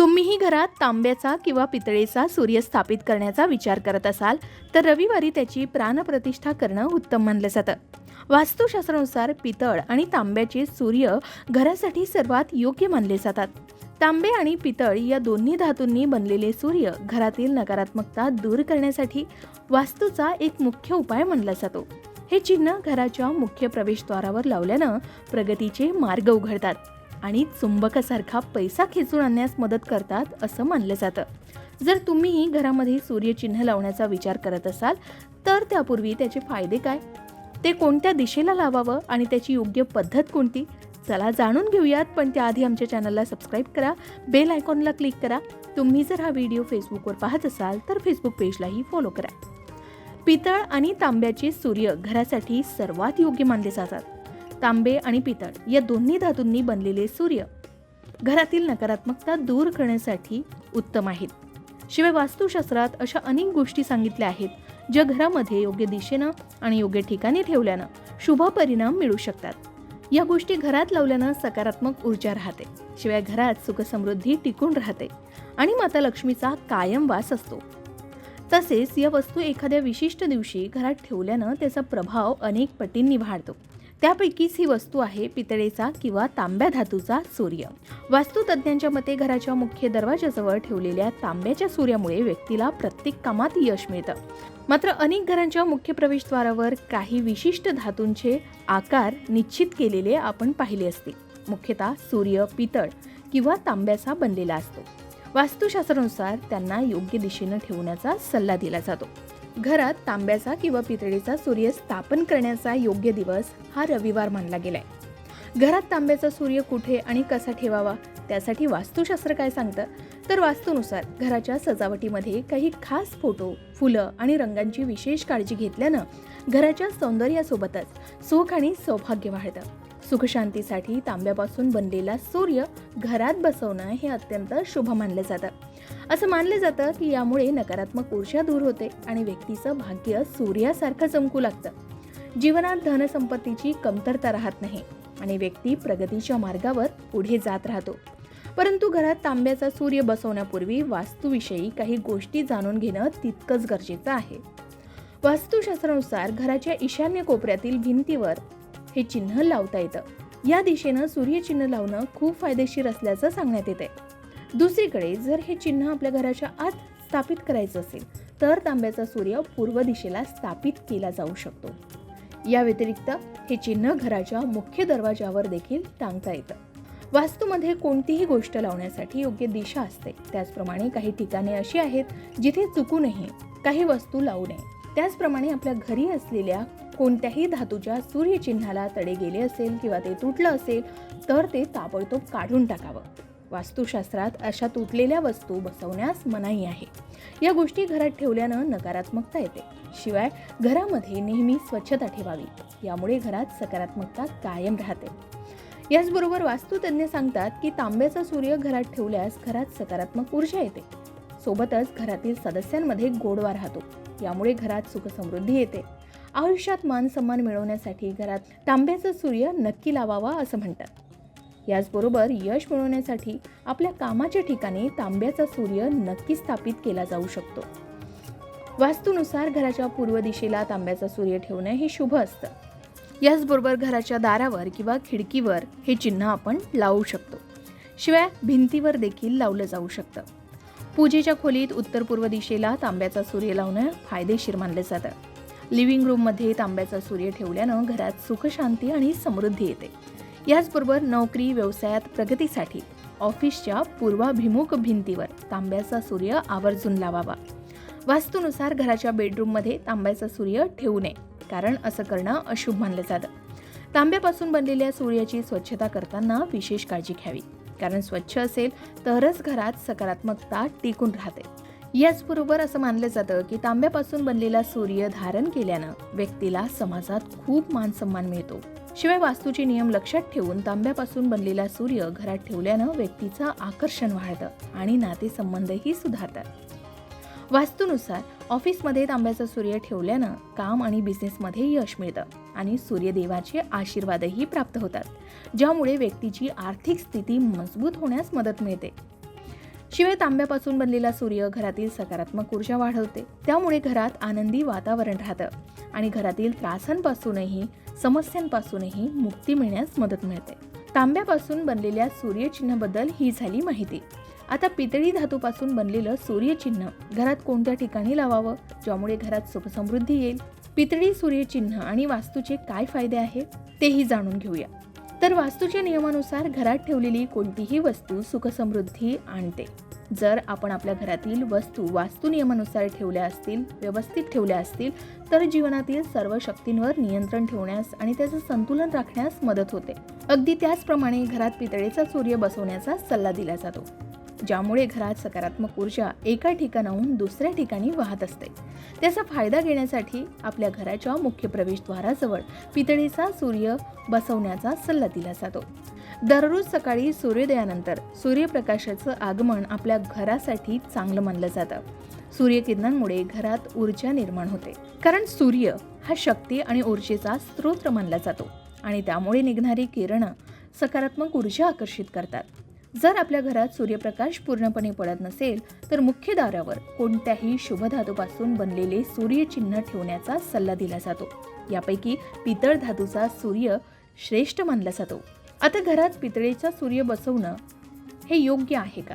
तुम्हीही घरात तांब्याचा किंवा पितळेचा सूर्य स्थापित करण्याचा विचार करत असाल तर रविवारी त्याची प्राणप्रतिष्ठा करणं उत्तम मानलं जातं. वास्तुशास्त्रानुसार पितळ आणि तांब्याचे सूर्य घरासाठी सर्वात योग्य मानले जातात. तांबे आणि पितळ या दोन्ही धातूंनी बनलेले सूर्य घरातील नकारात्मकता दूर करण्यासाठी वास्तूचा एक मुख्य उपाय मानला जातो. हे चिन्ह घराच्या मुख्य प्रवेशद्वारावर लावल्यानं प्रगतीचे मार्ग उघडतात. आणि चुंबकासारखा पैसा खेचून आणण्यास मदत करतात असं मानलं जातं. जर तुम्हीही घरामध्ये सूर्यचिन्ह लावण्याचा विचार करत असाल तर त्यापूर्वी त्याचे फायदे काय? ते कोणत्या दिशेला लावावं आणि त्याची योग्य पद्धत कोणती? चला जाणून घेऊयात पण त्याआधी आमच्या चॅनलला सबस्क्राईब करा बेल आयकॉनला क्लिक करा. तुम्ही जर हा व्हिडिओ फेसबुकवर पाहत असाल तर फेसबुक पेजलाही फॉलो करा. पितळ आणि तांब्याचे सूर्य घरासाठी सर्वात योग्य मानले जातात. तांबे आणि पितळ या दोन्ही धातूंनी बनलेले सूर्य घरातील नकारात्मकता दूर करण्यासाठी उत्तम आहेत. शिवाय वास्तुशास्त्रात अशा अनेक गोष्टी सांगितल्या आहेत ज्या घरामध्ये योग्य दिशेनं आणि योग्य ठिकाणी ठेवल्यानं शुभ परिणाम मिळू शकतात. या गोष्टी घरात लावल्यानं सकारात्मक ऊर्जा राहते. शिवाय घरात सुखसमृद्धी टिकून राहते आणि माता लक्ष्मीचा कायम वास असतो. तसेच या वस्तू एखाद्या विशिष्ट दिवशी घरात ठेवल्यानं त्याचा प्रभाव अनेक पटींनी वाढतो. त्यापैकीच ही वस्तू आहे पितळेचा किंवा तांब्या धातूचा सूर्य. वास्तुतज्ञांच्या मते घराच्या मुख्य दरवाजाजवळ ठेवलेल्या तांब्याच्या सूर्यामुळे व्यक्तीला प्रत्येक कामात यश मिळतं. मात्र अनेक घरांच्या मुख्य प्रवेशद्वारावर काही विशिष्ट धातूंचे आकार निश्चित केलेले आपण पाहिले असते. मुख्यतः सूर्य पितळ किंवा तांब्याचा बनलेला असतो. वास्तुशास्त्रानुसार त्यांना योग्य दिशेनं ठेवण्याचा सल्ला दिला जातो. घरात तांब्याचा किंवा पितळीचा सूर्य स्थापन करण्याचा योग्य दिवस हा रविवार मानला गेलाय. घरात तांब्याचा सूर्य कुठे आणि कसा ठेवावा? त्यासाठी वास्तुशास्त्र काय सांगतं? तर वास्तूनुसार घराच्या सजावटीमध्ये काही खास फोटो फुलं आणि रंगांची विशेष काळजी घेतल्यानं घराच्या सौंदर्यासोबतच सुख आणि सौभाग्य वाढतं. सुखशांतीसाठी तांब्यापासून बनलेला सूर्य घरात बसवणं हे अत्यंत शुभ मानलं जातं. असं मानलं जातं की यामुळे नकारात्मक ऊर्जा दूर होते आणि व्यक्तीचं भाग्य सूर्यासारखं चमकू लागतं. जीवनात धनसंपत्तीची कमतरता राहत नाही आणि व्यक्ती प्रगतीच्या मार्गावर पुढे जात राहतो. परंतु घरात तांब्याचा सूर्य बसवण्यापूर्वी वास्तूविषयी काही गोष्टी जाणून घेणं तितकंच गरजेचं आहे. वास्तुशास्त्रानुसार घराच्या ईशान्य कोपऱ्यातील भिंतीवर हे चिन्ह लावता येतं. या दिशेनं सूर्यचिन्ह लावणं खूप फायदेशीर असल्याचं सांगण्यात येते दुसरीकडे जर हे चिन्ह आपल्या घराच्या आत स्थापित करायचं असेल तर तांब्याचा सूर्य पूर्व दिशेला स्थापित केला जाऊ शकतो. या व्यतिरिक्त हे चिन्ह घराच्या मुख्य दरवाजावर देखील टांगता येतं. वास्तूमध्ये कोणतीही गोष्ट लावण्यासाठी योग्य दिशा असते. त्याचप्रमाणे काही ठिकाणे अशी आहेत जिथे चुकू नये काही वस्तू लावू नये. त्याचप्रमाणे आपल्या घरी असलेल्या कोणत्याही धातूच्या सूर्यचिन्हाला तडे गेले असेल किंवा ते तुटलं असेल तर ते ताबडतोब काढून टाकावं. वास्तुशास्त्रात अशा तुटलेल्या वस्तू बसवण्यास मनाई आहे. या गोष्टी घरात ठेवल्यानं नकारात्मकता येते. शिवाय घरामध्ये नेहमी स्वच्छता ठेवावी. यामुळे घरात सकारात्मकता कायम राहते. याचबरोबर वास्तुतज्ञ सांगतात की तांब्याचा सूर्य घरात ठेवल्यास घरात सकारात्मक ऊर्जा येते. सोबतच घरातील सदस्यांमध्ये गोडवा राहतो. यामुळे घरात सुखसमृद्धी येते. आयुष्यात मान सन्मान मिळवण्यासाठी घरात तांब्याचा सूर्य नक्की लावावा असं म्हणतात. याचबरोबर यश मिळवण्यासाठी आपल्या कामाच्या ठिकाणी तांब्याचा सूर्य नक्की स्थापित केला जाऊ शकतो. वास्तूनुसार घराच्या पूर्व दिशेला तांब्याचा सूर्य ठेवणं हे शुभ असतं. याचबरोबर घराच्या दारावर किंवा खिडकीवर हे चिन्ह आपण लावू शकतो. शिवाय भिंतीवर देखील लावलं जाऊ शकतं. पूजेच्या खोलीत उत्तर पूर्व दिशेला तांब्याचा सूर्य लावणं फायदेशीर मानलं जातं. लिव्हिंग रूममध्ये तांब्याचा सूर्य ठेवल्यानं घरात सुखशांती आणि समृद्धी येते. याचबरोबर नोकरी व्यवसायात प्रगतीसाठी ऑफिसच्या पूर्वाभिमुख भिंतीवर तांब्याचा सूर्य आवर्जून लावावा. वास्तूनुसार घराच्या बेडरूममध्ये तांब्याचा सूर्य ठेवू नये कारण असं करणं अशुभ मानलं जातं. तांब्यापासून बनलेल्या सूर्याची स्वच्छता करताना विशेष काळजी घ्यावी कारण स्वच्छ असेल तरच घरात सकारात्मकता टिकून राहते. याचबरोबर असं मानलं जातं की तांब्यापासून बनलेला सूर्य धारण केल्यानं व्यक्तीला समाजात खूप मान सन्मान मिळतो. शिवाय वास्तूचे नियम लक्षात ठेवून तांब्यापासून बनलेला सूर्य घरात ठेवल्यानं व्यक्तीचं आकर्षण वाढतं आणि नातेसंबंधही सुधारतात. वास्तूनुसार ऑफिसमध्ये तांब्याचा सूर्य ठेवल्यानं काम आणि बिझनेसमध्ये यश मिळतं आणि सूर्यदेवाचे आशीर्वादही प्राप्त होतात ज्यामुळे व्यक्तीची आर्थिक स्थिती मजबूत होण्यास मदत मिळते. शिवाय तांब्यापासून बनलेला सूर्य घरातील सकारात्मक ऊर्जा वाढवते. त्यामुळे घरात आनंदी वातावरण राहतं आणि घरातील त्रासांपासूनही समस्यांपासूनही मुक्ती मिळण्यास मदत मिळते. तांब्यापासून बनलेल्या सूर्यचिन्हाबद्दल ही झाली माहिती. आता पितळी धातूपासून बनलेलं सूर्यचिन्ह घरात कोणत्या ठिकाणी लावावं ज्यामुळे घरात सुखसमृद्धी येईल? पितळी सूर्यचिन्ह आणि वास्तूचे काय फायदे आहेत तेही जाणून घेऊया. तर वास्तूच्या नियमानुसार घरात ठेवलेली कोणतीही वस्तू सुखसमृद्धी आणते. जर आपण आपल्या घरातील वस्तू वास्तू नियमानुसार ठेवल्या असतील व्यवस्थित ठेवल्या असतील तर जीवनातील सर्व शक्तींवर नियंत्रण ठेवण्यास आणि त्याचं संतुलन राखण्यास मदत होते. अगदी त्याचप्रमाणे घरात पितळेचा सूर्य बसवण्याचा सल्ला दिला जातो. ज्यामुळे घरात सकारात्मक ऊर्जा एका ठिकाणाहून दुसऱ्या ठिकाणी वाहत असते. त्याचा फायदा घेण्यासाठी आपल्या घराच्या मुख्य प्रवेशद्वाराजवळ पितळीचा सूर्य बसवण्याचा सल्ला दिला जातो. दररोज सकाळी सूर्योदयानंतर सूर्यप्रकाशाचं आगमन आपल्या घरासाठी चांगलं मानलं जातं. सूर्यकिरणांमुळे घरात ऊर्जा निर्माण होते. कारण सूर्य हा शक्ती आणि ऊर्जेचा स्रोत मानला जातो आणि त्यामुळे निघणारी किरणं सकारात्मक ऊर्जा आकर्षित करतात. जर आपल्या घरात सूर्यप्रकाश पूर्णपणे पडत नसेल तर मुख्य दारावर कोणत्याही शुभ धातूपासून बनलेले सूर्यचिन्ह ठेवण्याचा सल्ला दिला जातो. यापैकी पितळ धातूचा सूर्य श्रेष्ठ मानला जातो. आता घरात पितळेचा सूर्य बसवणं हे योग्य आहे का?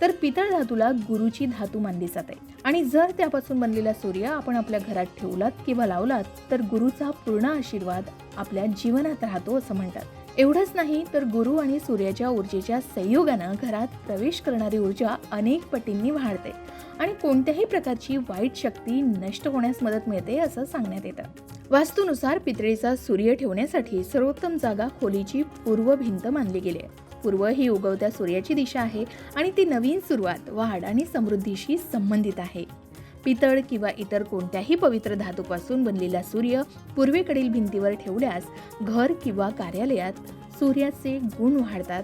तर पितळ धातूला गुरुची धातू मानली जाते. आणि जर त्यापासून बनलेला सूर्य आपण आपल्या घरात ठेवलात किंवा लावलात तर गुरुचा पूर्ण आशीर्वाद आपल्या जीवनात राहतो असं म्हणतात. एवढंच नाही तर गुरु आणि सूर्याच्या ऊर्जेच्या संयोगानं घरात प्रवेश करणारी ऊर्जा अनेक पटींनी वाढते आणि कोणत्याही प्रकारची वाईट शक्ती नष्ट होण्यास मदत मिळते असं सांगण्यात येतं. वास्तूनुसार पितळेचा सूर्य ठेवण्यासाठी सर्वोत्तम जागा खोलीची पूर्व भिंत मानली गेली आहे. पूर्व ही उगवत्या सूर्याची दिशा आहे आणि ती नवीन सुरुवात वाढ आणि समृद्धीशी संबंधित आहे. पितळ किंवा इतर कोणत्याही पवित्र धातूपासून बनलेला सूर्य पूर्वेकडील भिंतीवर ठेवल्यास घर किंवा कार्यालयात सूर्याचे गुण वाढतात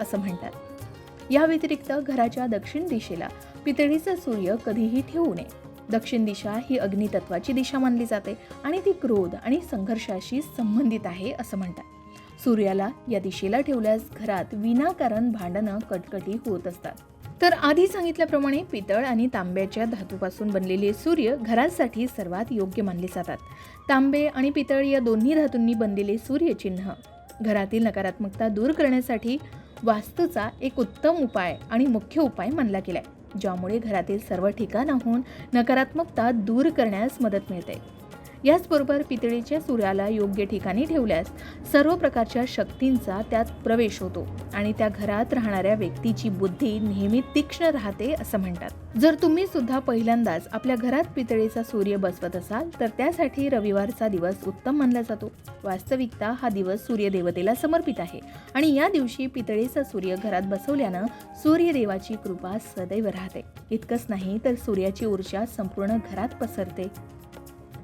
असं म्हणतात. या व्यतिरिक्त घराच्या दक्षिण दिशेला पितळीचा सूर्य कधीही ठेवू नये. दक्षिण दिशा ही अग्नितत्वाची दिशा मानली जाते आणि ती क्रोध आणि संघर्षाशी संबंधित आहे असं म्हणतात. सूर्याला या दिशेला ठेवल्यास घरात विनाकारण भांडणं कटकटी होत असतात. तर आधी सांगितल्याप्रमाणे पितळ आणि तांब्याच्या धातूपासून बनलेले सूर्य घरासाठी सर्वात योग्य मानले जातात. तांबे आणि पितळ या दोन्ही धातूंनी बनलेले सूर्यचिन्ह घरातील नकारात्मकता दूर करण्यासाठी वास्तूचा एक उत्तम उपाय आणि मुख्य उपाय मानला गेलाय ज्यामुळे घरातील सर्व ठिकाणाहून नकारात्मकता दूर करण्यास मदत मिळते. याचबरोबर पितळेच्या सूर्याला योग्य ठिकाणी ठेवल्यास सर्व प्रकारच्या शक्तींचा त्यात प्रवेश होतो आणि त्या घरात राहणाऱ्या व्यक्तीची बुद्धी नेहमी तीक्ष्ण राहते असं म्हणतात. जर तुम्ही सुद्धा पहिल्यांदाच आपल्या घरात पितळेचा सूर्य बसवत असाल तर त्यासाठी रविवारचा दिवस उत्तम मानला जातो. वास्तविकता हा दिवस सूर्यदेवतेला समर्पित आहे आणि या दिवशी पितळेचा सूर्य घरात बसवल्यानं सूर्यदेवाची कृपा सदैव राहते. इतकंच नाही तर सूर्याची ऊर्जा संपूर्ण घरात पसरते.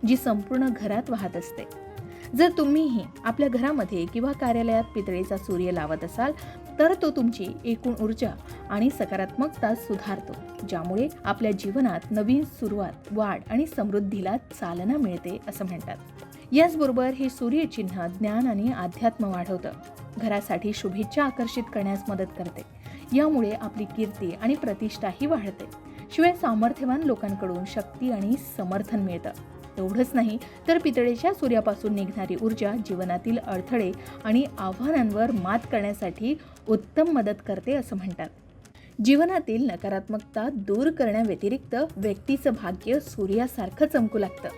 जी संपूर्ण घरात वाहत असते. जर तुम्हीही आपल्या घरामध्ये किंवा कार्यालयात पितळेचा सूर्य लावत असाल तर तो तुमची एकूण ऊर्जा आणि सकारात्मकता सुधारतो ज्यामुळे आपल्या जीवनात नवीन सुरुवात वाढ आणि समृद्धीला चालना मिळते असं म्हणतात. याचबरोबर हे सूर्यचिन्ह ज्ञान आणि अध्यात्म वाढवतं. घरासाठी शुभेच्छा आकर्षित करण्यास मदत करते. यामुळे आपली कीर्ती आणि प्रतिष्ठाही वाढते. शिवाय सामर्थ्यवान लोकांकडून शक्ती आणि समर्थन मिळतं. एवढंच नाही तर पितळेच्या सूर्यापासून निघणारी ऊर्जा जीवनातील अडथळे आणि आव्हानांवर मात करण्यासाठी उत्तम मदत करते असं म्हणतात. जीवनातील नकारात्मकता दूर करण्याव्यतिरिक्त व्यक्तीचं भाग्य सूर्यासारखं चमकू लागतं.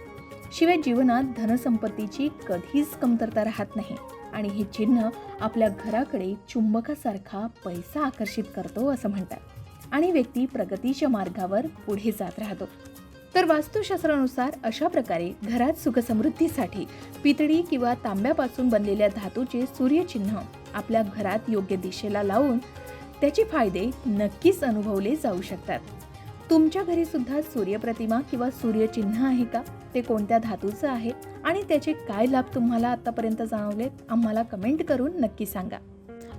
शिवाय जीवनात धनसंपत्तीची कधीच कमतरता राहत नाही आणि हे चिन्ह आपल्या घराकडे चुंबकासारखा पैसा आकर्षित करतो असं म्हणतात आणि व्यक्ती प्रगतीच्या मार्गावर पुढे जात राहतो. तर वास्तुशास्त्रानुसार अशा प्रकारे घरात सुखसमृद्धीसाठी पितळी किंवा तांब्यापासून बनलेल्या धातूचे सूर्यचिन्ह आपल्या घरात योग्य दिशेला लावून त्याचे फायदे नक्कीच अनुभवले जाऊ शकतात. तुमच्या घरी सुद्धा सूर्यप्रतिमा किंवा सूर्यचिन्ह आहे का? ते कोणत्या धातूचं आहे? आणि त्याचे काय लाभ तुम्हाला आतापर्यंत जाणवलेत? आम्हाला कमेंट करून नक्की सांगा.